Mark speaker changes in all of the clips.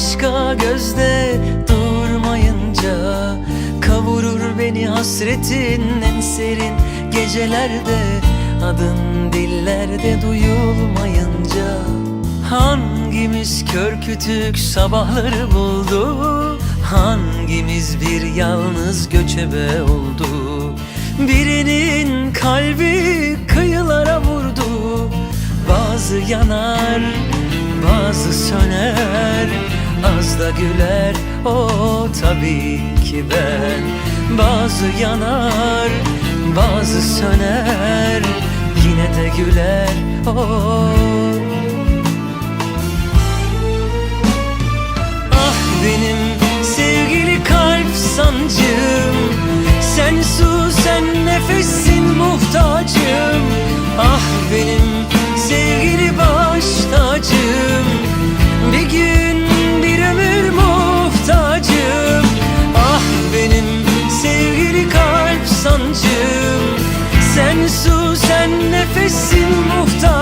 Speaker 1: başka gözde durmayınca Kavurur beni hasretin en serin gecelerde Adın dillerde duyulmayınca. Hangimiz kör kütük sabahları buldu? Hangimiz bir yalnız göçebe oldu? Birinin kalbi kıyılara vurdu. Bazı yanar, güler, o tabii ki ben. Bazı yanar, bazı söner Yine de güler, o sen nefesin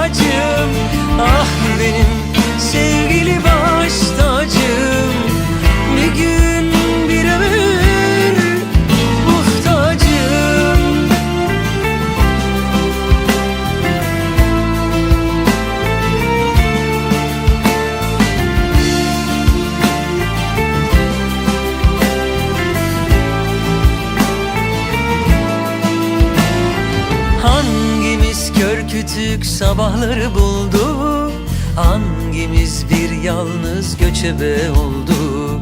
Speaker 1: kütük sabahları buldu. Hangimiz bir yalnız göçebe oldu?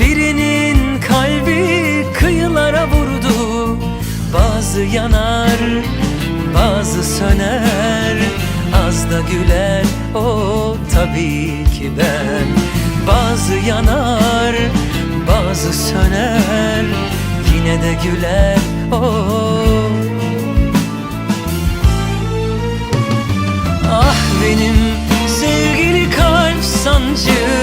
Speaker 1: Birinin kalbi kıyılara vurdu. Bazı yanar, bazı söner. Az da güler, o tabii ki ben. Bazı yanar, bazı söner. Yine de güler, benim sevgili kalp sancım